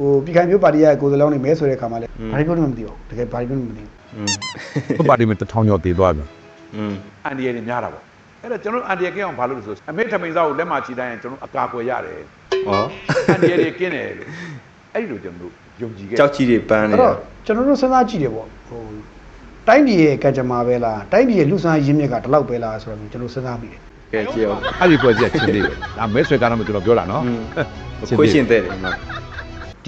ဟိုပြည်ခိုင်မျိုးပါတီရဲ့ကိုယ်စားလှယ်နေမဲဆိုတဲ့ခါမှာလည်းဘာလို့မသိဘူးတကယ်ဘာလို့မသိဘူးဟွန်းပါတီမတထောင်ကျော်တည်သွားပြီဟွန်းအန်ဒီရဲ့များတာပေါ့အဲ့တော့ကျွန်တော်အန်ဒီရဲ့ကင်းအောင်ဘာလို့လဲဆိုအမေထမိန်စားကိုလက်မချီတိုင်းရင်ကျွန်တော်အကာအကွယ်ရတယ်ဟောအန်ဒီရဲ့ကင်းတယ်လို့အဲ့လိုကျွန်တော်ယုံကြည်ခဲ့ကြောက်ချီတွေပန်းနေအဲ့တော့ကျွန်တော်တို့စဉ်းစားကြည့်တယ်ပေါ့ဟိုတိုင်းပြည်ရဲ့ကံကြမ္မာပဲလားတိုင်းပြည်ရဲ့လူစားရင်းမြစ်ကဒီလောက်ပဲလားဆိုတော့ကျွန်တော်စဉ်းစားမိတယ်ကဲကြည့်အောင်အဲ့ဒီပွဲကြီးချင်းလေးဒါမဲဆွဲကားတော့ကျွန်တော်ပြောတာနော်ခွေးရှင်တဲ့တယ်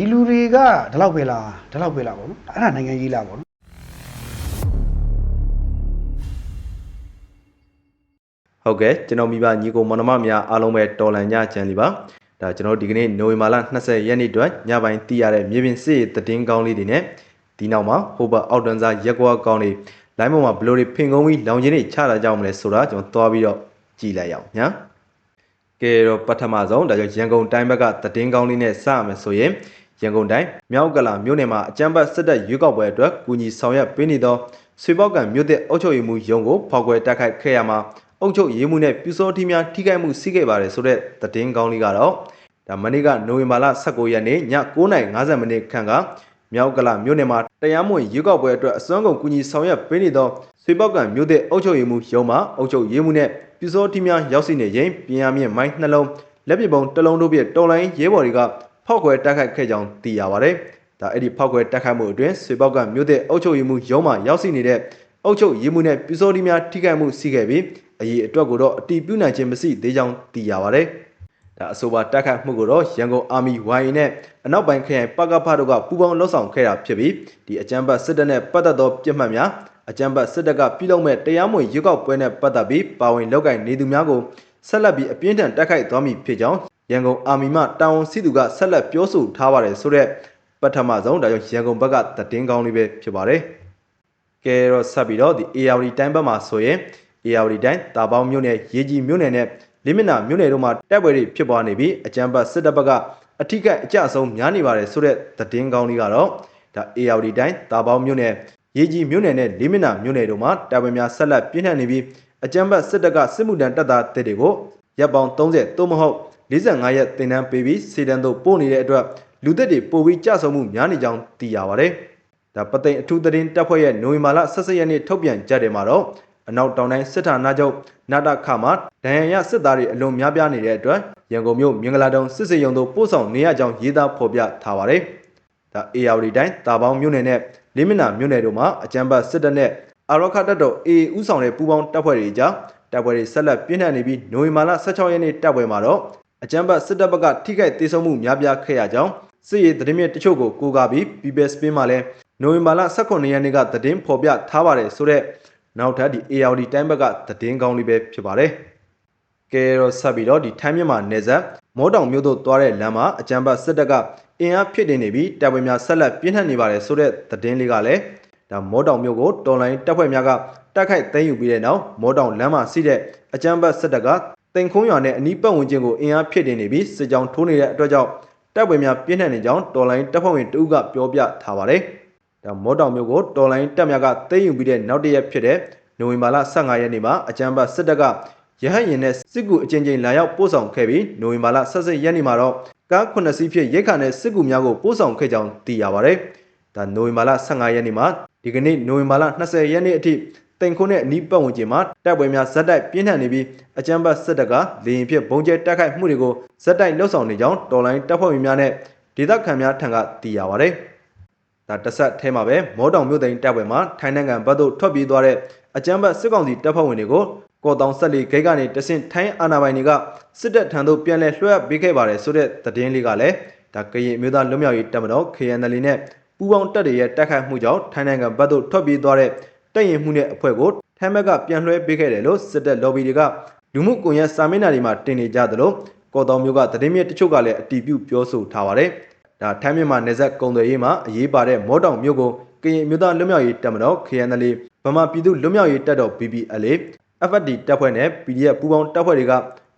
ဒီလူတွေကဒီလောက်ပဲလားဒီလောက်ပဲလားပေါ့နော်အဲ့ဒါနိုင်ငံကြီးလားပေါ့နော်ဟုတ်ကဲ့ကျွန်တော်မိဘညီကိုမောင်နှမများအားလုံးပဲတော်လန်ညချမ်းလီပါဒါကျွန်တော်ဒီကနေ့နိုဝင်ဘာလ20ရက်နေ့အတွက်ညပိုင်းတည်ရတဲ့မြေပြင်စစ်ရေးသတင်းကောင်းလေးတွေနဲ့ဒီနောက်မှာဟိုဘအောက်တန်းစားရက်ကွာကောင်းလေးလိုင်းပေါ်မှာဘလို့တွေဖင်ကုန်းပြီးလောင်ချင်းတွေချတာကြောင့်မလဲဆိုတာကျွန်တော်သွားပြီးတော့ကြည်လိုက်အောင်ညာကဲတော့ပထမဆုံးဒါကြောင့်ရန်ကုန်တိုင်းဘက်ကသတင်းကောင်းလေးနဲ့စရမယ်ဆိုရင် ရန်ကုန်တိုင်းမြောက်ကလာမြို့နယ်မှာအကြမ်းဖက်စစ်တပ်ရွေးကောက်ပွဲအတွက်ကူညီဆောင်ရွက်ပေးနေသောဆွေပေါက်ကံမြို့တဲ့အုပ်ချုပ်ရေးမှူးရုံးကိုဖောက်ကွယ်တိုက်ခိုက်ခဲ့ရမှာအုပ်ချုပ်ရေးမှုနဲ့ပြူစောထီးများထိခိုက်မှုရှိခဲ့ပါတယ်ဆိုတဲ့သတင်းကောင်းလေးကတော့ဒါမနေ့ကနိုဝင်ဘာလ19ရက်နေ့ည9:50မိနစ်ခန့်ကမြောက်ကလာမြို့နယ်မှာတရားမဝင်ရွေးကောက်ပွဲအတွက်အစွမ်းကုန်ကူညီဆောင်ရွက်ပေးနေသောဆွေပေါက်ကံမြို့တဲ့အုပ်ချုပ်ရေးမှုရုံးမှအုပ်ချုပ်ရေးမှုနဲ့ပြူစောထီးများရောက်ရှိနေရင်ပြင်ရမြင့်မိုင်းနှလုံးလက်ပစ်ပုံတစ်လုံးတို့ဖြင့်တော်လိုင်းရဲဘော်တွေက ဖောက်ခွဲတိုက်ခိုက်ခဲ့ကြောင်းသိရပါတယ်။ဒါအဲ့ဒီဖောက်ခွဲတိုက်ခိုက်မှုအတွင်းဆွေပေါက်ကံမြို့တဲ့အုပ်ချုပ်ရေးမှုရုံးမှရောက်ရှိနေတဲ့အုပ်ချုပ်ရေးမှုနဲ့ပြူစောထီးများထိခိုက်မှုရှိခဲ့ပြီးအရေးအတွက်ကိုတော့အတီးပြုနိုင်ခြင်းမရှိသေးကြောင်းသိရပါတယ်။ဒါအဆိုပါတက်ခတ်မှုကိုတော့ရန်ကုန်အာမီ YA နဲ့အနောက်ပိုင်းခရိုင်ပကဖတို့ကပူးပေါင်းလှုပ်ဆောင်ခဲ့တာဖြစ်ပြီးဒီအကြမ်းဖက်စစ်တပ်နဲ့ပတ်သက်သောပြစ်မှတ်များအကြမ်းဖက်စစ်တပ်ကပြုလုပ်မဲ့တရားမဝင်ရွေးကောက်ပွဲနဲ့ပတ်သက်ပြီးပါဝင်လုပ်ကိုင်နေသူများကိုဆက်လက်ပြီးအပြင်းထန်တိုက်ခိုက်သွားမည်ဖြစ်ကြောင်း ရန်ကုန်အာမီမှတာဝန်ရှိသူကဆက်လက်ပြောဆိုထားပါတယ်ဆိုတဲ့ပထမဆုံးဒါကြောင့်ရန်ကုန်ဘက်ကသတင်းကောင်းလေးပဲဖြစ်ပါတယ်။ကဲတော့ဆက်ပြီးတော့ဒီ ARD တိုင်းဘက်မှာဆိုရင် ARD တိုင်းတာပေါင်းမြို့နယ်ရေကြီးမြို့နယ်နဲ့လိမင်နာမြို့နယ်တို့မှာတိုက်ပွဲတွေဖြစ်ပွားနေပြီးအကြမ်းဖက်စစ်တပ်ဘက်ကအထိကအကျအဆုံးများနေပါတယ်ဆိုတဲ့သတင်းကောင်းလေးကတော့ဒါ ARD တိုင်းတာပေါင်းမြို့နယ်ရေကြီးမြို့နယ်နဲ့လိမင်နာမြို့နယ်တို့မှာတိုက်ပွဲများဆက်လက်ပြင်းထန်နေပြီးအကြမ်းဖက်စစ်တပ်ကစစ်မှုထမ်းတပ်သားတပ်တွေကိုရပ်ပေါင်း30သို့မဟုတ် 45ရက်တင်တန်းပေးပြီးစီတန်းတို့ပို့နေတဲ့အတွက်လူသက်တွေပိုပြီးကြဆုံမှုများနေကြောင်းသိရပါတယ်။ဒါပသိမ်အထူးသတင်းတပ်ဖွဲ့ရဲ့နိုဝင်ဘာလ18ရက်နေ့ထုတ်ပြန်ကြတဲ့မှာတော့အနောက်တောင်တိုင်းစစ်ဌာနချုပ်နာတခမှာဒဏ်ရာရစစ်သားတွေအလွန်များပြားနေတဲ့အတွက်ရန်ကုန်မြို့မင်္ဂလာတုံစစ်စေယုံတို့ပို့ဆောင်နေရကြောင်းရေးသားဖော်ပြထားပါတယ်။ဒါ ARD တိုင်းတာပေါင်းမြို့နယ်နဲ့လိမင်နာမြို့နယ်တို့မှာအကြမ်းဖက်စစ်တပ်နဲ့အာရခတပ်တော် AA ဥဆောင်တဲ့ပူးပေါင်းတပ်ဖွဲ့တွေကြားတပ်ဖွဲ့တွေဆက်လက်ပြင်းထန်နေပြီးနိုဝင်ဘာလ16ရက်နေ့တပ်ပွဲမှာတော့ အကြမ်းဖက်စစ်တပ်ဘက်ကထိခိုက်ဒေဆုံးမှုများပြားခဲ့ရကြောင်းစစ်ရေးသတင်းမြစ်တချို့ကိုကိုးကားပြီး PBS ပင်းမှာလည်းနိုဝင်ဘာလ18ရက်နေ့ကသတင်းဖော်ပြထားပါတယ်ဆိုတဲ့နောက်ထပ်ဒီ ARD တိုင်းဘက်ကသတင်းကောင်းလေးပဲဖြစ်ပါတယ်။ကဲတော့ဆက်ပြီးတော့ဒီထိုင်းမြန်မာနယ်စပ်မောတောင်မြို့သို့သွားတဲ့လမ်းမှာအကြမ်းဖက်စစ်တပ်ကအင်အားဖြစ်တင်နေပြီးတပ်ပွဲများဆက်လက်ပြင်းထန်နေပါတယ်ဆိုတဲ့သတင်းလေးကလည်းဒါမောတောင်မြို့ကိုတော်လိုင်းတပ်ဖွဲ့များကတိုက်ခိုက်သိမ်းယူပြီးတဲ့နောက်မောတောင်လမ်းမှာရှိတဲ့အကြမ်းဖက်စစ်တပ်က တင်ခုံးရွာနဲ့အနီးပတ်ဝန်းကျင်ကိုအင်အားဖြစ်တင်နေပြီးစစ်ကြောင်းထိုးနေတဲ့အတွက်ကြောင့်တပ်ပွဲများပြင်းထန်နေကြောင်းတော်လိုင်းတပ်ဖွဲ့ဝင်တဦးကပြောပြထားပါတယ်။ဒါမောတောင်မြို့ကိုတော်လိုင်းတပ်များကသိမ်းယူပြီးတဲ့နောက်တစ်ရက်ဖြစ်တဲ့နိုဝင်ဘာလ15ရက်နေ့မှာအကြမ်းဖက်စစ်တပ်ကရဟတ်ရင်နဲ့စစ်ကူအကြိမ်ကြိမ်လာရောက်ပို့ဆောင်ခဲ့ပြီးနိုဝင်ဘာလ16ရက်နေ့မှာတော့ကား9စီးဖြင့်ရိတ်ခါနဲ့စစ်ကူများကိုပို့ဆောင်ခဲ့ကြောင်းသိရပါတယ်။ဒါနိုဝင်ဘာလ15ရက်နေ့မှာဒီကနေ့နိုဝင်ဘာလ20ရက်နေ့အထိ တိန်ခွန်းနဲ့အနီးပတ်ဝန်းကျင်မှာတပ်ပွဲများဇက်တိုက်ပြင်းထန်နေပြီးအကြမ်းဖက်စစ်တပ်ကလေရင်ဖြင့်ဘုံကျဲတိုက်ခိုက်မှုတွေကိုဇက်တိုက်လှုပ်ဆောင်နေကြောင်းတော်လိုင်းတပ်ဖွဲ့ဝင်များနဲ့ဒေသခံများထံကသိရပါတယ်။ဒါတဆက်ထဲမှာပဲမောတောင်မြို့သိမ်းတပ်ပွဲမှာထိုင်းနိုင်ငံဘက်သို့ထွက်ပြေးသွားတဲ့အကြမ်းဖက်စစ်ကောင်စီတပ်ဖွဲ့ဝင်တွေကိုကော့တောင်ဆက်လီဂိတ်ကနေတဆင့်ထိုင်းအာဏာပိုင်တွေကစစ်တပ်ထံသို့ပြန်လည်လွှဲအပ်ပေးခဲ့ပါတယ်ဆိုတဲ့သတင်းလေးကလည်းဒါကရင်မျိုးသားလွတ်မြောက်ရေးတပ်မတော် KNL နဲ့ပူးပေါင်းတပ်တွေရဲ့တိုက်ခိုက်မှုကြောင့်ထိုင်းနိုင်ငံဘက်သို့ထွက်ပြေးသွားတဲ့ တပ်ရင်မှုနဲ့အဖွဲ့ကိုထိုင်းဘက်ကပြန်လွှဲပေးခဲ့တယ်လို့စစ်တပ် lobby တွေကလူမှုကွန်ရက်စာမျက်နှာတွေမှာတင်နေကြသလိုကော့တောင်မျိုးကသတင်းမြစ်တချို့ကလည်းအတီးပြုပြောဆိုထားပါတယ်ဒါထိုင်းမြန်မာနယ်စပ်ကုံသွယ်ရေးမှာအရေးပါတဲ့မောတောင်မျိုးကိုကရင်မျိုးသားလွတ်မြောက်ရေးတပ်မတော် KNL ဗမာပြည်သူလွတ်မြောက်ရေးတပ်တော် BBLA FFD တပ်ဖွဲ့နဲ့ PDF ပူးပေါင်းတပ်ဖွဲ့တွေက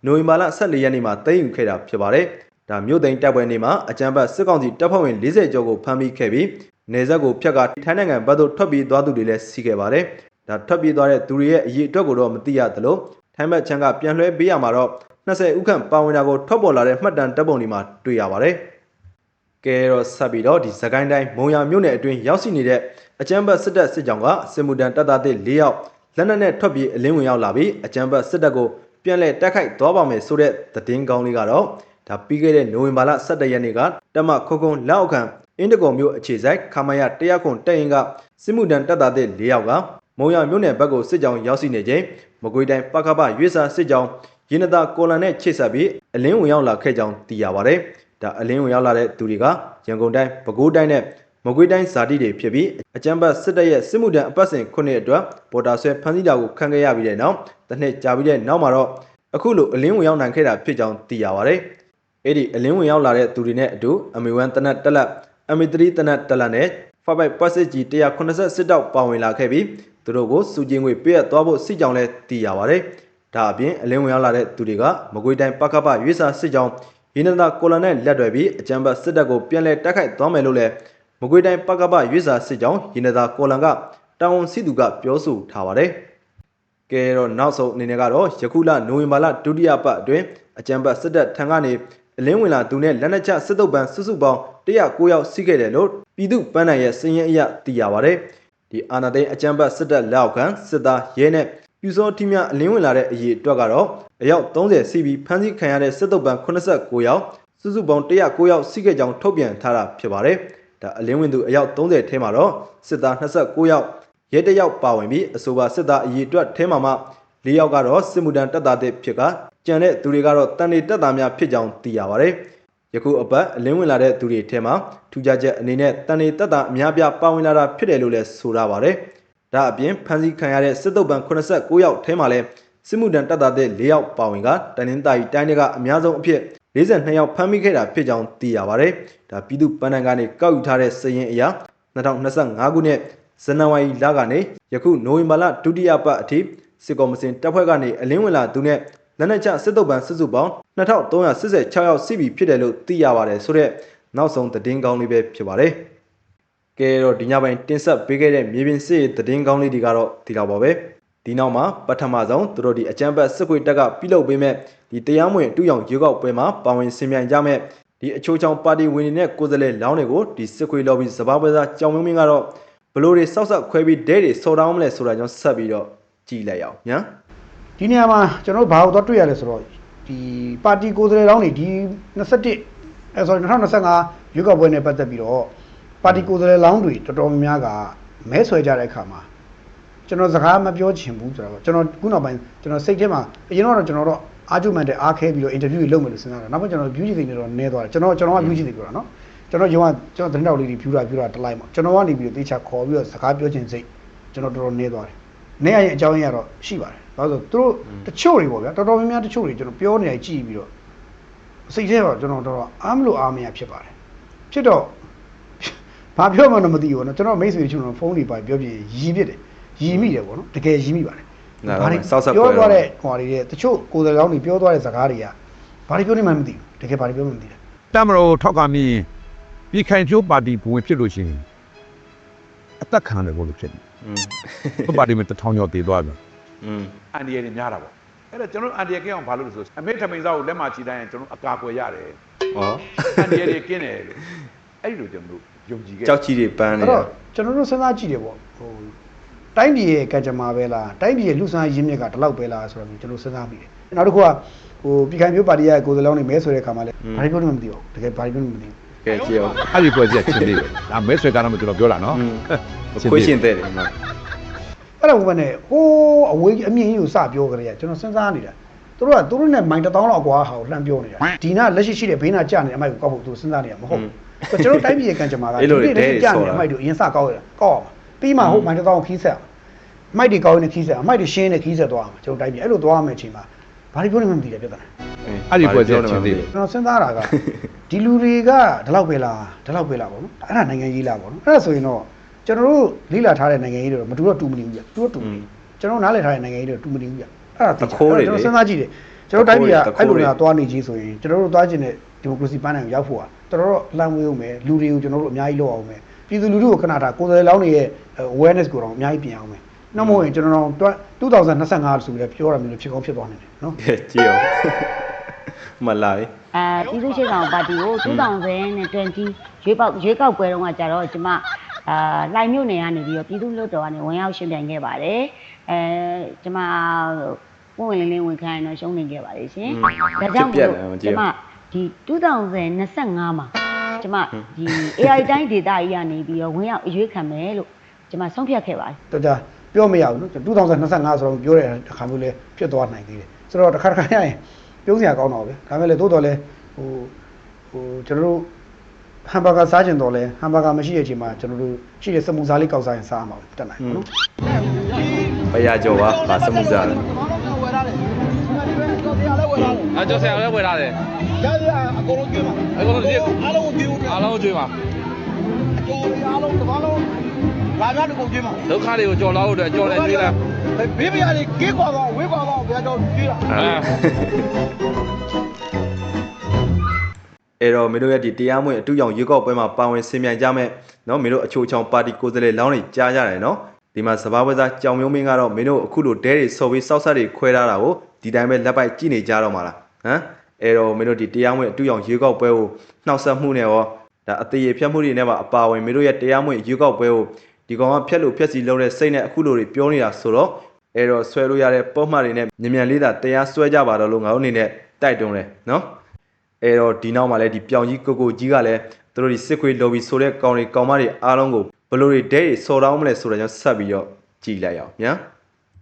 နိုဝင်ဘာလ14ရက်နေ့မှာသိမ်းယူခဲ့တာဖြစ်ပါတယ်။ဒါမြို့သိမ်းတပ်ဖွဲ့နေ့မှာအကြမ်းဖက်စစ်ကောင်စီတပ်ဖွဲ့ဝင်40ကျော်ကိုဖမ်းမိခဲ့ပြီး နေဆက်ကိုဖျက်ကထိုင်းနိုင်ငံဘက်သို့ထွက်ပြေးသွားသူတွေလည်းရှိခဲ့ပါတယ်။ဒါထွက်ပြေးသွားတဲ့သူတွေရဲ့အရေးအတွက်ကိုတော့မသိရသလိုထိုင်းဘက်ချမ်းကပြန်လွှဲပေးရမှာတော့20ဦးခန့်ပါဝင်တာကိုထွက်ပေါ်လာတဲ့မှတ်တမ်းတပ်ပုံတွေမှာတွေ့ရပါတယ်။ကဲတော့ဆက်ပြီးတော့ဒီစကိုင်းတိုင်းမုံရမြို့နယ်အတွင်းရောက်ရှိနေတဲ့အကြမ်းဖက်စစ်တပ်စစ်ကြောင်းကစစ်မှုတန်းတပ်သားတွေ၄ယောက်လက်နက်နဲ့ထွက်ပြေးအလင်းဝင်ရောက်လာပြီးအကြမ်းဖက်စစ်တပ်ကိုပြန်လည်တိုက်ခိုက်သွားပါမယ်ဆိုတဲ့သတင်းကောင်းလေးကတော့ဒါပြီးခဲ့တဲ့နိုဝင်ဘာလ17ရက်နေ့ကတက်မခုံခုံလက်အောက်ခံ အင်းတကုံမြို့အခြေဆိုင်ခမရ100ခွန်တက်ရင်ကစစ်မှုတန်းတပ်သားတွေ၄ယောက်ကမုံရမြို့နယ်ဘက်ကိုစစ်ကြောင်းရောက်ရှိနေချိန်မကွေးတိုင်းပကပရွေးစာစစ်ကြောင်းရင်းနသားကိုလန်နဲ့ချိတ်ဆက်ပြီးအလင်းဝင်ရောက်လာခဲ့ကြောင်းသိရပါတယ်။ဒါအလင်းဝင်ရောက်လာတဲ့သူတွေကရန်ကုန်တိုင်းပဲခူးတိုင်းနဲ့မကွေးတိုင်းဇာတိတွေဖြစ်ပြီးအကြမ်းဖက်စစ်တပ်ရဲ့စစ်မှုထမ်းအပတ်စဉ်ခုနှစ်အတွက်ပေါ်တာဆွဲဖမ်းဆီးတာကိုခံခဲ့ရပြီးတဲ့နောက်တစ်နှစ်ကြာပြီးတဲ့နောက်မှာတော့အခုလိုအလင်းဝင်ရောက်နိုင်ခဲ့တာဖြစ်ကြောင်းသိရပါတယ်။အဲ့ဒီအလင်းဝင်ရောက်လာတဲ့သူတွေနဲ့အတူအမေဝန်တနတ်တက်လက် M3 တနတ်တက်လက်နဲ့ဖပိုက်ပတ်စစ်ကြီး180တောက်ပါဝင်လာခဲ့ပြီးသူတို့ကိုစုချင်းငွေပေးရသွားဖို့စစ်ကြောင်းလဲသိရပါတယ်။ဒါအပြင်အလင်းဝင်ရောက်လာတဲ့သူတွေကမကွေးတိုင်းပကပရွေးစာစစ်ကြောင်းရင်းနတာကိုလန်နဲ့လက်တွဲပြီးအကြံပတ်စစ်တပ်ကိုပြန်လည်တိုက်ခိုက်သွားမယ်လို့လည်းမကွေးတိုင်းပကပရွေးစာစစ်ကြောင်းရင်းနတာကိုလန်ကတာဝန်ရှိသူကပြောဆိုထားပါတယ်။ကဲတော့နောက်ဆုံးအနေနဲ့ကတော့ယခုလနိုဝင်ဘာလဒုတိယပတ်အတွင်းအကြံပတ်စစ်တပ်ထံကနေ အလင်းဝင်လာသူနဲ့လက်နက်ချစစ်တုပ်ပန်းစုစုပေါင်း109ယောက်စီးခဲ့တယ်လို့ပြည်သူ့ပန်းနိုင်ရဲ့စည်ရင်အရသိရပါတယ်။ဒီအာနာသိန်းအကြံပတ်စစ်တပ်လက်အောက်ခံစစ်သားရဲနဲ့ပြူစောတိမြအလင်းဝင်လာတဲ့အရေးအတွက်ကတော့အယောက်30စီးပြီးဖမ်းဆီးခံရတဲ့စစ်တုပ်ပန်း89ယောက်စုစုပေါင်း109ယောက်စီးခဲ့ကြောင်းထုတ်ပြန်ထားတာဖြစ်ပါတယ်။ဒါအလင်းဝင်သူအယောက်30ထဲမှာတော့စစ်သား29ယောက်ရဲတစ်ယောက်ပါဝင်ပြီးအဆိုပါစစ်သားအရေးအတွက်ထဲမှာမှ၄ယောက်ကတော့စစ်မှုထမ်းတပ်သားတွေဖြစ်က ကြံတဲ့သူတွေကတော့တန်နေတပ်သားများဖြစ်ကြောင်းသိရပါတယ်။ယခုအပတ်အလင်းဝင်လာတဲ့သူတွေထဲမှာထူးခြားချက်အနေနဲ့တန်နေတပ်သားအများပြားပါဝင်လာတာဖြစ်တယ်လို့လည်းဆိုထားပါတယ်။ဒါအပြင်ဖမ်းဆီးခံရတဲ့စစ်တုပ်ပန်း89ယောက်ထဲမှာလည်းစစ်မှုထမ်းတပ်သားတွေ၄ယောက်ပါဝင်ကတန်နင်းတာကြီးတိုင်းတွေကအများဆုံးအဖြစ်42ယောက်ဖမ်းမိခဲ့တာဖြစ်ကြောင်းသိရပါတယ်။ဒါပြည်သူ့ပန်းတန်ကနေကောက်ယူထားတဲ့စည်ရင်အရာ2025ခုနှစ်ဇန်နဝါရီလကနေယခုနိုဝင်ဘာလဒုတိယပတ်အထိစစ်ကော်မရှင်တပ်ဖွဲ့ကနေအလင်းဝင်လာသူနဲ့ လက်နက်ချစစ်တုပ်ပန်းစစ်စုပေါင်း2386ယောက်စီးပြီဖြစ်တယ်လို့သိရပါတယ်ဆိုတော့နောက်ဆုံးသတင်းကောင်းလေးပဲဖြစ်ပါတယ်။ကဲတော့ဒီညပိုင်းတင်ဆက်ပေးခဲ့တဲ့မြေပြင်စစ်ရေးသတင်းကောင်းလေးတွေကတော့ဒီလောက်ပါပဲ။ဒီနောက်မှာပထမဆုံးသူတို့ဒီအကြံပတ်စစ်ခွေတက်ကပြုလုပ်ပေးမဲ့ဒီတရားမဝင်တူရောင်ရွေးကောက်ပွဲမှာပါဝင်ဆင်မြိုင်ကြမဲ့ဒီအချိုးချောင်းပါတီဝင်တွေနဲ့ကိုယ်စားလှယ်လောင်းတွေကိုဒီစစ်ခွေလော်ဘီစဘာပွဲစားကြောင်မင်းမင်းကတော့ဘလို့တွေစောက်စောက်ခွဲပြီးဒဲတွေဆော်တောင်းမလဲဆိုတာကြောင့်ဆက်ပြီးတော့ကြည်လိုက်အောင်ညာ။ ဒီနေရာမှာကျွန်တော်တို့ဘာလို့တော့တွေ့ရလဲဆိုတော့ဒီပါတီကိုယ်စားလှယ်လောင်းတွေဒီ21အဲ sorry 2025ရွေးကောက်ပွဲနဲ့ပတ်သက်ပြီးတော့ပါတီကိုယ်စားလှယ်လောင်းတွေတော်တော်များများကမဲဆွဲကြတဲ့အခါမှာကျွန်တော်စကားမပြောချင်ဘူးဆိုတော့ကျွန်တော်ခုနောက်ပိုင်းကျွန်တော်စိတ်ထဲမှာအရင်တော့ကျွန်တော်တော့အာဂျူမန်တဲ့အားခဲပြီးတော့အင်တာဗျူးတွေလုပ်မယ်လို့စဉ်းစားတာနောက်ပိုင်းကျွန်တော် view ကြည့်နေတော့နည်းသွားတယ်ကျွန်တော်ကျွန်တော်က view ကြည့်နေပြောတာနော်ကျွန်တော်ရုံကကျွန်တော်သတင်းတောက်လေးတွေ view တာ view တာတစ်လိုက်မှာကျွန်တော်ကနေပြီးတော့တေချာခေါ်ပြီးတော့စကားပြောချင်စိတ်ကျွန်တော်တော်တော်နည်းသွားတယ်နည်းရရင်အကြောင်းရင်းကတော့ရှိပါတယ် ။ဒါဆိုသူတို့တချို့တွေပေါ့ဗျာတော်တော်များများတချို့တွေကျွန်တော်ပြောနေရကြည့်ပြီးတော့စိတ်ထဲမှာကျွန်တော်တော်တော်အားမလို့အားမရဖြစ်ပါတယ်။ဖြစ်တော့ဘာပြောမှန်းတော့မသိဘူးနော်ကျွန်တော်မိတ်ဆွေချို့တော့ဖုန်းတွေပါပြောပြရီးဖြစ်တယ်ရီးမိတယ်ပေါ့နော်တကယ်ရီးမိပါတယ်။ဘာတွေပြောသွားတဲ့ဟိုတွေတချို့ကိုယ်စားကောင်းတွေပြောသွားတဲ့ဇာကားတွေကဘာတွေပြောနေမှမသိဘူးတကယ်ဘာတွေပြောမှမသိဘူး။တမရောထောက်ကနေပြည်ခိုင်ချိုးပါတီဘဝင်ဖြစ်လို့ရှိရင်အသက်ခံရတယ်လို့ဖြစ်တယ်။ဟုတ်ပါတယ်မတထောင်ကျော်တည်သွားပြန်။ အန်ဒီရတွေများတာပေါ့အဲ့တော့ကျွန်တော်တို့အန်ဒီရကင်းအောင်ဘာလို့လဲဆိုအမေထမိန်စားကိုလက်မှာချီတိုင်းရင်ကျွန်တော်အကာအကွယ်ရတယ်ဩအန်ဒီရတွေကင်းတယ်လို့အဲ့ဒီလိုကျွန်တော်တို့ယုံကြည်ခဲ့ကြောက်ကြီးတွေပန်းနေအဲ့တာတော့ကျွန်တော်တို့စဉ်းစားကြည့်တယ်ပေါ့ဟိုတိုင်းပြည်ရဲ့ကံကြမ္မာပဲလားတိုင်းပြည်ရဲ့လူစားရင်းမြစ်ကဒီလောက်ပဲလားဆိုတော့ကျွန်တော်စဉ်းစားမိတယ်နောက်တစ်ခုကဟိုပြည်ခိုင်မျိုးပါတီရဲ့ကိုယ်စားလောင်းတွေမဲဆွဲတဲ့ခါမှာလဲဘာတွေပြောနေမှမသိဘူးတကယ်ဘာတွေပြောနေမှမသိဘူးကဲကြည့်အောင်အဲ့ဒီပွဲကြီးကချင်းလေးပဲဒါမဲဆွဲကားတော့ကျွန်တော်ပြောတာနော်อืมခွေးရှင်တဲ့တယ်မှာ အဲ့ဒါကနဲ့ဟိုးအဝေးကြီးအမြင့်ကြီးကိုစပြောကြတယ်ကျွန်တော်စဉ်းစားနေတာသူတို့ကသူတို့နဲ့မိုင်တစ်တောင်းလောက်အကွာဟာကိုလှမ်းပြောနေတာဒီနာလက်ရှိရှိတဲ့ဘေးနာကြနေတဲ့အမိုက်ကိုကောက်ဖို့သူစဉ်းစားနေတာမဟုတ်ဘူးဆိုတော့ကျွန်တော်တိုင်းပြည်ရဲ့ကံကြမ္မာကဒီနေ့နေ့ကြနေတဲ့အမိုက်တို့အရင်စကောက်ရတာကောက်အောင်ပြီးမှဟိုမိုင်တစ်တောင်းခီးဆက်အောင်မိုက်တွေကောက်နေခီးဆက်အောင်မိုက်တွေရှင်းနေခီးဆက်သွားအောင်ကျွန်တော်တိုင်းပြည်အဲ့လိုသွားမယ်အချိန်မှာဘာတွေပြောနေမှမသိတယ်ပြဿနာအဲ့ဒီပွဲကြီးကချင်းလေးပဲကျွန်တော်စဉ်းစားတာကဒီလူတွေကဒီလောက်ပဲလားဒီလောက်ပဲလားပေါ့နော်အဲ့ဒါနိုင်ငံရေးလားပေါ့နော်အဲ့ဒါဆိုရင်တော့ ကျွန်တော်တို့လိလာထားတဲ့နိုင်ငံရေးတွေတော့မတူတော့တူမနေဘူးပြတူတော့တူမနေဘူးကျွန်တော်နားလည်ထားတဲ့နိုင်ငံရေးတွေတော့တူမနေဘူးပြအဲ့ဒါသိချင်ကျွန်တော်စဉ်းစားကြည့်တယ်ကျွန်တော်တိုင်းပြည်ကအဲ့လိုများသွားနေကြီးဆိုရင်ကျွန်တော်တို့သွားခြင်းတဲ့ဒီမိုကရေစီပန်းနိုင်ကိုရောက်ဖို့อ่ะတော်တော်လှမ်းဝေးအောင်မယ်လူတွေကိုကျွန်တော်တို့အများကြီးလုပ်အောင်မယ်ပြည်သူလူထုကိုခဏထားကိုယ်စားလှယ်လောင်းတွေရဲ့ awareness ကိုတော့အများကြီးပြင်အောင်မယ်နောက်မဟုတ်ရင်ကျွန်တော်တို့2025ဆိုပြီးတော့ပြောရမျိုးဖြစ်ကောင်းဖြစ်သွားနိုင်တယ်နော်ကဲကြည့်အောင်မလာပြီအဲပြည်သူ့ရှေ့ဆောင်ပါတီကို2020ရွေးပေါက်ရွေးကောက်ပွဲတုန်းကကြတော့ကျမ အာလှိုင်မြို့နယ်ကနေပြီးတော့ပြည်သူ့လွှတ်တော်ကနေဝင်ရောက်ရှင်ပြိုင်ခဲ့ပါတယ်အဲကျမပုံဝင်လင်းလင်းဝင်ခိုင်းတော့ရှုံးနေခဲ့ပါတယ်ရှင်อืมဒါကြောင့်ဖြစ်မို့ပြက်တယ်မကြကျည့်မဘူးဒီ2025မှာကျမဒီ AI တိုင်းဒေတာကြီးကနေပြီးတော့ဝင်ရောက်အရွေးခံမယ်လို့ကျမဆုံးဖြတ်ခဲ့ပါတယ်တော်ကြပြောမရဘူးနော်2025ဆိုတော့ပြောတဲ့အခါမျိုးလဲဖြစ်သွားနိုင်သေးတယ်ဆိုတော့တစ်ခါတစ်ခါရရင်ပြုံးစရာကောင်းတော့ပဲဒါပေမဲ့လည်းသို့တော်လဲဟိုဟိုကျွန်တော်တို့ ဟမ်ဘာဂါစားကျင်တော့လဲဟမ်ဘာဂါမရှိတဲ့အချိန်မှာကျွန်တော်တို့ရှိတဲ့စမူစားလေးကောက်စားရင်စားမှာတက်နိုင်ပါဘူး။ဘရကြော်ပါဗာစမူစားလဲ။အဲကျော်ဆရာလည်းဝယ်ထားတယ်။ဒါကအကုန်လုံးကျွေးပါ။အကုန်လုံးကျွေးအားလုံးကျွေးဦးအားလုံးကျွေးပါ။အကျော်အားလုံးတစ်ပါးလုံးလာများတို့ကုန်ကျွေးပါ။ဒုက္ခတွေကိုကြော်လောက်တဲ့ကြော်လည်းကျွေးလား။ဘေးဘရလေးကိကွာတော့ဝေးကွာတော့ဘုရားကျော်ကျွေးလား။အဲ အဲ့တော့မင်းတို့ရဲ့ဒီတရားမဝင်အတူရောင်ရွေးကောက်ပွဲမှာပါဝင်ဆင်မြိုင်ကြမဲ့နော်မင်းတို့အချိုချောင်ပါတီကိုယ်စားလှယ်လောင်းတွေကြားကြတယ်နော်ဒီမှာစဘာဝဲသားကြောင်မျိုးမင်းကတော့မင်းတို့အခုလိုဒဲတွေဆော်ပြီးစောက်ဆက်တွေခွဲထားတာကိုဒီတိုင်းပဲလက်ပိုက်ကြည့်နေကြတော့မှာလားဟမ်အဲ့တော့မင်းတို့ဒီတရားမဝင်အတူရောင်ရွေးကောက်ပွဲကိုနှောက်ဆက်မှုနဲ့ရောဒါအသေးရဖြတ်မှုတွေနဲ့ပါအပါဝင်မင်းတို့ရဲ့တရားမဝင်ရွေးကောက်ပွဲကိုဒီကောင်ကဖြတ်လို့ဖြတ်စီလုံးတဲ့စိတ်နဲ့အခုလိုတွေပြောနေတာဆိုတော့အဲ့တော့ဆွဲလို့ရတဲ့ပုံမှန်တွေနဲ့မြန်မြန်လေးသာတရားစွဲကြပါတော့လို့ငါတို့အနေနဲ့တိုက်တွန်းတယ်နော် အဲတော့ဒီနောက်မှာလည်းဒီပြောင်ကြီးကိုကိုကြီးကလည်းသူတို့ဒီစစ်ခွေလော်ဘီဆိုတဲ့ကောင်တွေကောင်မတွေအားလုံးကိုဘယ်လိုတွေဒဲတွေစော်တောင်းမလဲဆိုတော့ကျွန်တော်ဆက်ပြီးတော့ကြည်လိုက်အောင်ညာ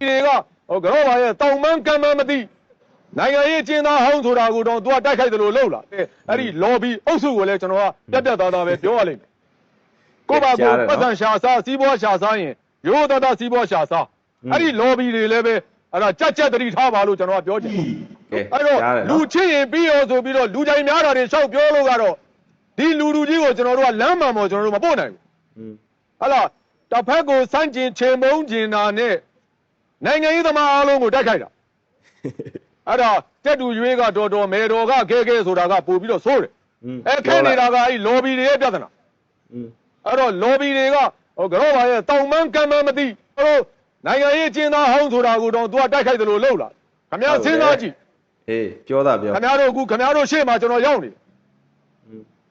ဒီတွေကဟိုကတော့ပါရဲ့တောင်မန်းကမ်းမန်းမသိနိုင်ငံရေးကျင်းသားဟောင်းဆိုတာကိုတော့သူကတိုက်ခိုက်တယ်လို့လှုပ်လာတယ်အဲ့ဒီ lobby အုပ်စုကိုလည်းကျွန်တော်ကပြက်ပြက်သားသားပဲပြောရလိမ့်မယ်ကိုပါကိုပတ်စံရှာစားစီးပွားရှာစားရင်ရိုးသားသားစီးပွားရှာစားအဲ့ဒီ lobby တွေလည်းပဲအဲ့ဒါကြက်ကြက်တတိထားပါလို့ကျွန်တော်ကပြောချင်တယ်ကဲ အဲ့တော့လူချစ်ရင်ပြီးရောဆိုပြီးတော့လူကြိုင်များတာတွေရှောက်ပြောလို့ကတော့ဒီလူလူကြီးကိုကျွန်တော်တို့ကလမ်းမှန်မော်ကျွန်တော်တို့မပို့နိုင်ဘူးဟုတ်လားတစ်ဖက်ကိုစန့်ကျင်ချေမုန်းကျင်တာနဲ့နိုင်ငံရေးသမားအားလုံးကိုတိုက်ခိုက်တာအဲ့တော့တက်တူရွေးကတော်တော်မေတော်ကခဲခဲဆိုတာကပို့ပြီးတော့ဆိုးတယ်အဲခဲနေတာကအဲ့ lobby တွေရဲ့ပြဿနာအဲ့တော့ lobby တွေကဟိုကတော့ဗာရဲ့တောင်ပန်းကမ်းပန်းမသိဟိုနိုင်ငံရေးအကျဉ်းသားဟောင်းဆိုတာကိုတော့သူကတိုက်ခိုက်တယ်လို့လှုပ်လာခင်ဗျားစဉ်းစားကြည့် အေးပြောတာပြောခင်ဗျားတို့အခုခင်ဗျားတို့ရှေ့မှာကျွန်တော်ရောက်နေတယ်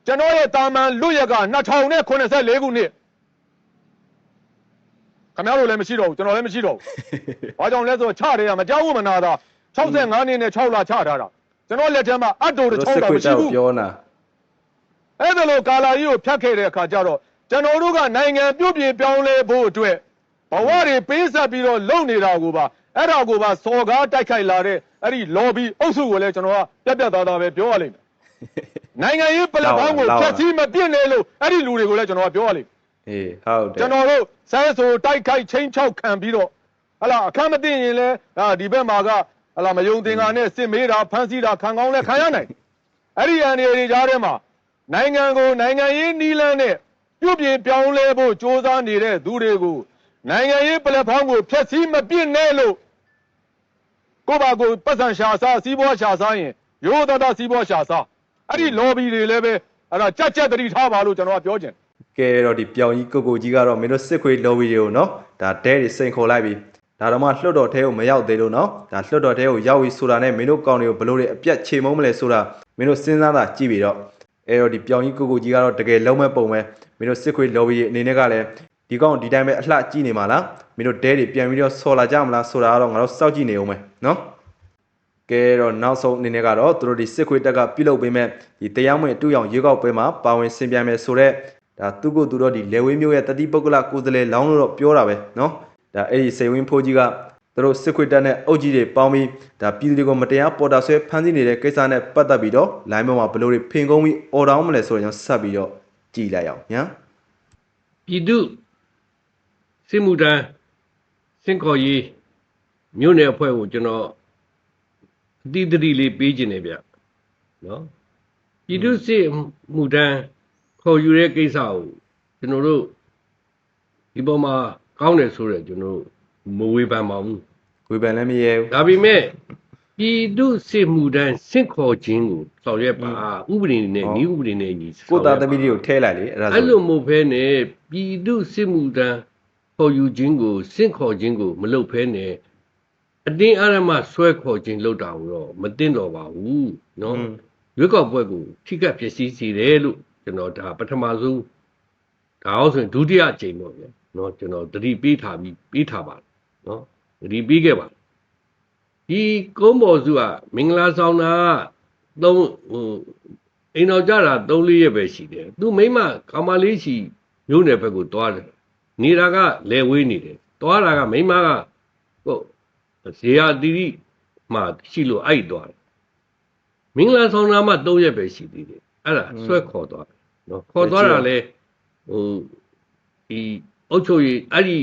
ကျွန်တော်ရဲ့တာမန်လွတ်ရက်က2084ခုနှစ်ခင်ဗျားတို့လည်းမရှိတော့ဘူးကျွန်တော်လည်းမရှိတော့ဘူးဘာကြောင့်လဲဆိုတော့ချတယ်ကမကြောက်ဘူးမနာတာ65နှစ်နဲ့6လချထားတာကျွန်တော်လက်ထက်မှာအတူတတို့ချောစစ်င်းတာခွေမရှိတောက်ဘူးပြောနာအဲ့ဒါလိုကာလာကြီးကိုဖြတ်ခဲ့တဲ့အခါကျတော့ကျွန်တော်တို့ကနိုင်ငံပြုတ်ပြင်ပြောင်းလဲဖို့အတွက်ဘဝတွေပေးဆက်ပြီးတော့လုပ်နေတာကိုပါအဲ့ဒါကိုပါစော်ကားတိုက်ခိုက်လာတဲ့ အဲ့ဒီ lobby အုပ်စုကိုလည်းကျွန်တော်ကပြက်ပြက်သားသားပဲပြောရလိမ့်မယ်နိုင်ငံရေးပလက်ဖောင်းကိုဖြတ်စည်းမပြစ်နေလို့အဲ့ဒီလူတွေကိုလည်းကျွန်တော်ကပြောရလိမ့်မယ်အေးဟုတ်တယ်ကျွန်တော်တို့ဆဲဆိုတိုက်ခိုက်ချင်းချောက်ခံပြီးတော့ဟလာအခမ်းမသိရင်လဲဟာဒီဘက်မှာကဟလာမယုံသင်္ကာနဲ့စစ်မေးတာဖမ်းဆီးတာခံကောင်းလဲခံရနိုင်အဲ့ဒီအန်ဒီတွေကြားထဲမှာနိုင်ငံကိုနိုင်ငံရေးနီးလန်းနဲ့ပြုတ်ပြင်ပြောင်းလဲဖို့စ조사နေတဲ့သူတွေကိုနိုင်ငံရေးပလက်ဖောင်းကိုဖျက်ဆီးမပြစ်နဲ့လို့ ကိုယ့်ဘာကိုပတ်စံရှာစားစီးပွားရှာစားရင်ရိုးသားသားစီးပွားရှာစားအဲ့ဒီ lobby တွေလည်းပဲအဲ့ဒါကြက်ကြက်တတိထားပါလို့ကျွန်တော်ကပြောချင်တယ်ကဲတော့ဒီပြောင်ကြီးကိုကိုကြီးကတော့မင်းတို့စစ်ခွေလော်ဘီတွေကိုနော်ဒါဒဲတွေစိန်ခေါ်လိုက်ပြီဒါတော့မှလွှတ်တော်ထဲကိုမရောက်သေးလို့နော်ဒါလွှတ်တော်ထဲကိုရောက်ပြီဆိုတာနဲ့မင်းတို့ကောင်တွေကိုဘယ်လိုတွေအပြတ်ချေမုန်းမလဲဆိုတာမင်းတို့စဉ်းစားတာကြည့်ပြီးတော့အဲတော့ဒီပြောင်ကြီးကိုကိုကြီးကတော့တကယ်လုံးမဲ့ပုံပဲမင်းတို့စစ်ခွေလော်ဘီတွေအနေနဲ့ကလည်း ဒီကောင်ဒီတိုင်းပဲအလှကြည့်နေမှာလားမင်းတို့ဒဲတွေပြန်ပြီးတော့ဆော်လာကြမလားဆိုတာကတော့ငါတို့စောင့်ကြည့်နေအောင်ပဲနော်ကဲတော့နောက်ဆုံးအနေနဲ့ကတော့သူတို့ဒီစစ်ခွေတက်ကပြုလုပ်ပေးမဲ့ဒီတရားမွေအတူအောင်ရေကောက်ပွဲမှာပါဝင်ဆင်ပြိုင်မယ်ဆိုတော့ဒါသူကိုသူတို့ဒီလေဝင်းမျိုးရဲ့တတိပုဂ္ဂလကိုယ်စားလှယ်လောင်းလို့တော့ပြောတာပဲနော်ဒါအဲ့ဒီစိတ်ဝင်းဖိုးကြီးကသူတို့စစ်ခွေတက်နဲ့အုပ်ကြီးတွေပေါင်းပြီးဒါပြည်သူတွေကိုမတရားပေါ်တာဆွဲဖမ်းဆီးနေတဲ့ကိစ္စနဲ့ပတ်သက်ပြီးတော့ line ပေါ်မှာဘလို့တွေဖင်ကုန်းပြီးအော်တောင်းမလဲဆိုတော့ကျွန်တော်ဆက်ပြီးတော့ကြည်လိုက်အောင်ညာပြည်သူ စစ်မှုထမ်းစင်ခေါ်ရေးမြို့နယ်အဖွဲ့ကိုကျွန်တော်အတိအသတိလေးပေးခြင်းတယ်ဗျနော်ပြည်သူစစ်မှုထမ်းခေါ်ယူတဲ့ကိစ္စကိုကျွန်တော်တို့ဒီပေါ်မှာကောင်းတယ်ဆိုတော့ကျွန်တော်တို့မဝေဖန်ပါဘူးဝေဖန်လည်းမရဲဘူးဒါပေမဲ့ပြည်သူစစ်မှုထမ်းစင်ခေါ်ခြင်းကိုဆောင်ရွက်ပါဥပဒေနဲ့ဤဥပဒေနဲ့ညီကိုဆောင်ယ်ရွက်ပါသားသမီးတွေကိုထဲလိုက်လေအဲ့ဒါအဲ့ဆိုလိုမဟုတ်ဘဲနဲ့ပြည်သူစစ်မှုထမ်း ခေါ်ယူခြင်းကိုစင့်ခေါ်ခြင်းကို မလုပ်ဘဲနဲ့အတင်းအဓမ္မဆွဲခေါ်ခြင်းလုပ်တာတော့မသိတော့ပါဘူးနော်ရွေးကောက်ပွဲကိုထိကပ်ဖြစ်စီစီတယ်လို့ကျွန်တော်ဒါပထမဆုံးဒါအောင်ဆိုရင်ဒုတိယအကြိမ်ပေါ့ဗျာနော်ကျွန်တော်တတိပေးထားပြီးပေးထားပါတယ်နော်တတိပေးခဲ့ပါဒီကုန်းပေါ်စုကမင်္ဂလာဆောင်တာသုံးဟိုအိမ်တော်ကြတာ3-4ရက်ပဲရှိတယ်သူမိမကာမလေးရှိမျိုးနယ်ဘက်ကိုသွားတယ် နေတာကလဲဝေးနေတယ်တွားတာကမိမကဟုတ်ဇေယတိတိမှရှိလို့အဲ့တွားတယ်မင်္ဂလာဆောင်တာမှ3ရက်ပဲရှိသေးတယ်အဲ့ဒါဆွဲခေါ်သွားတယ်နော်ခေါ်သွားတာလဲဟိုဒီအုတ်ချုပ်ရည်အဲ့ဒီ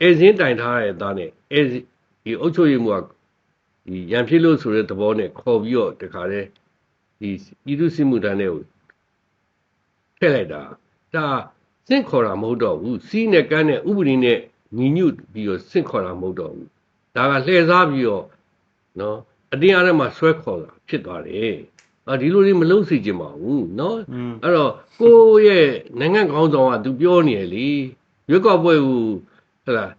အဲစင်းတိုင်ထားတဲ့သားနဲ့အဲဒီအုတ်ချုပ်ရည်မူကဒီရံဖြစ်လို့ဆိုတဲ့သဘောနဲ့ခေါ်ပြီးတော့တခါလဲဒီပြည်သူစစ်မှုထမ်းတွေကိုထည့်လိုက်တာဒါ စင့်ခေါ်တာမဟုတ်တော့ဘူးစီးနဲ့ကန်းနဲ့ဥပဒေနဲ့ညီညွတ်ပြီးတော့စင့်ခေါ်တာမဟုတ်တော့ဘူးဒါကလှည့်စားပြီးတော့နော်အတင်းအားနဲ့မှဆွဲခေါ်တာဖြစ်သွားတယ်။အာဒီလိုလေးမလုပ်စီချင်ပါဘူးနော်อืม။အဲ့တော့ကိုယ့်ရဲ့နိုင်ငံခေါင်းဆောင်ကသူပြောနေရလေရွက်ကောက်ပွဲကိုဟဲ့လား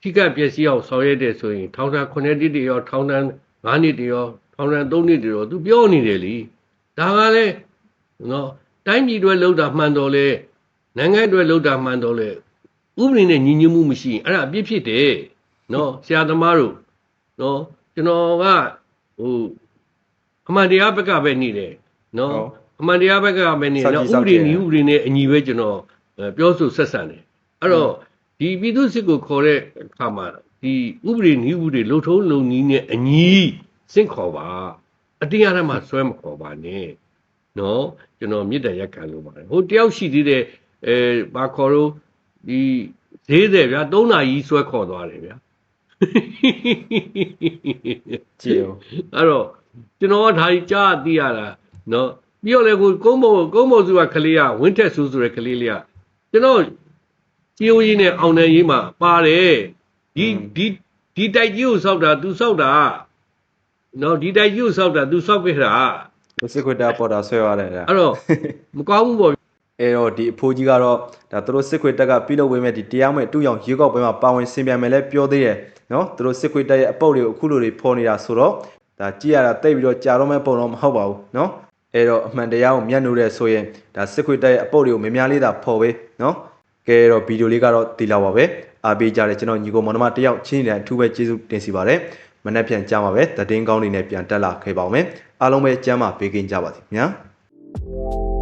ထိကပ်ပျက်စီးအောင်ဆောင်ရွက်တဲ့ဆိုရင်ထောင်ဒဏ်9နှစ်တည်းရောထောင်ဒဏ်9နှစ်တည်းရောထောင်ဒဏ်3နှစ်တည်းရောသူပြောနေတယ်လေ။ဒါကလည်းနော်တိုင်းပြည်တွေလောက်တာမှန်တော်လေ နိုင်ငံတွေလောက်တာမှန်တော်လေဥပဒေနဲ့ညီညွတ်မှုမရှိရင်အဲ့ဒါအပြစ်ဖြစ်တယ်နော်ဆရာသမားတို့နော်ကျွန်တော်ကဟိုအမှန်တရားဘက်ကပဲနေတယ်နော်ဟုတ်အမှန်တရားဘက်ကပဲနေတယ်နော်စောဥင့်ပကြည့်ဒေစောင့်ကြည့်နည်းဥပဒေနဲ့အညီပဲကျွန်တော်အဲပြောဆိုဆက်ဆံတယ်အဲ့တော့ဒီပြည်သူစစ်ကိုခေါ်တဲ့အခါမှာဒီဥပဒေနည်းဥပဒေလုံထုံးလုံနည်းနဲ့အညီစင့်ခေါ်ပါအတရားဓမ္မဆွဲမခေါ်ပါနဲ့နော်ကျွန်တော်မြစ်တရက်ခံလို့ပါတယ်ဟိုတယောက်ရှိသေးတယ် အဲဘာခေါ်လို့ဒီဈေးတယ်ဗျာ၃နာရီဆွဲခေါ်သွားတယ်ဗျာကြည့်အောင်အဲ့တော့ကျွန်တော်ကဒါကြီးကြားသိရတာနော်ပြီးတော့လေကိုကုန်းဘုံကုန်းဘုံစုကကလေးကဝင်းထက်စုဆိုတဲ့ကလေးလေးကကျွန်တော်ကြီးဦးကြီးနဲ့အောင်တယ်ကြီးမှာပါတယ်ဒီဒီဒီတိုက်ကြီးကိုစောက်တာ तू စောက်တာနော်ဒီတိုက်ကြီးကိုစောက်တာ तू စောက်ခဲ့တာစစ်ခွတ်တာပေါ်တာဆွဲရတယ်အဲ့တော့မကောင်းဘူးပေါ့ အဲ့တော့ဒီအဖိုးကြီးကတော့ဒါသူတို့စစ်ခွေတက်ကပြုလုပ်ဝေးမဲ့ဒီတရားမဲ့တူအောင်ရွေးကောက်ပွဲမှာပါဝင်ဆင်ပြန်မယ်လဲပြောသေးတယ်နော်သူတို့စစ်ခွေတက်ရဲ့အပုတ်တွေကိုအခုလိုတွေဖော်နေတာဆိုတော့ဒါကြည့်ရတာတိတ်ပြီးတော့ကြာတော့မဲ့ပုံတော့မဟုတ်ပါဘူးနော်အဲ့တော့အမှန်တရားကိုမျက်နှာတဲ့ဆိုရင်ဒါစစ်ခွေတက်ရဲ့အပုတ်တွေကိုများများလေးသာဖော်ပေးနော်ကဲတော့ဗီဒီယိုလေးကတော့ဒီလောက်ပါပဲအားပေးကြတယ်ကျွန်တော်ညီကိုမောင်နှမတယောက်ချင်းနေတဲ့အထူးပဲကျေးဇူးတင်စီပါတယ်မနေ့ပြန်ကြမှာပဲသတင်းကောင်းတွေနဲ့ပြန်တက်လာခဲ့ပါဦးမယ်အားလုံးပဲကျမ်းမာပေးကင်းကြပါစေခင်ဗျာ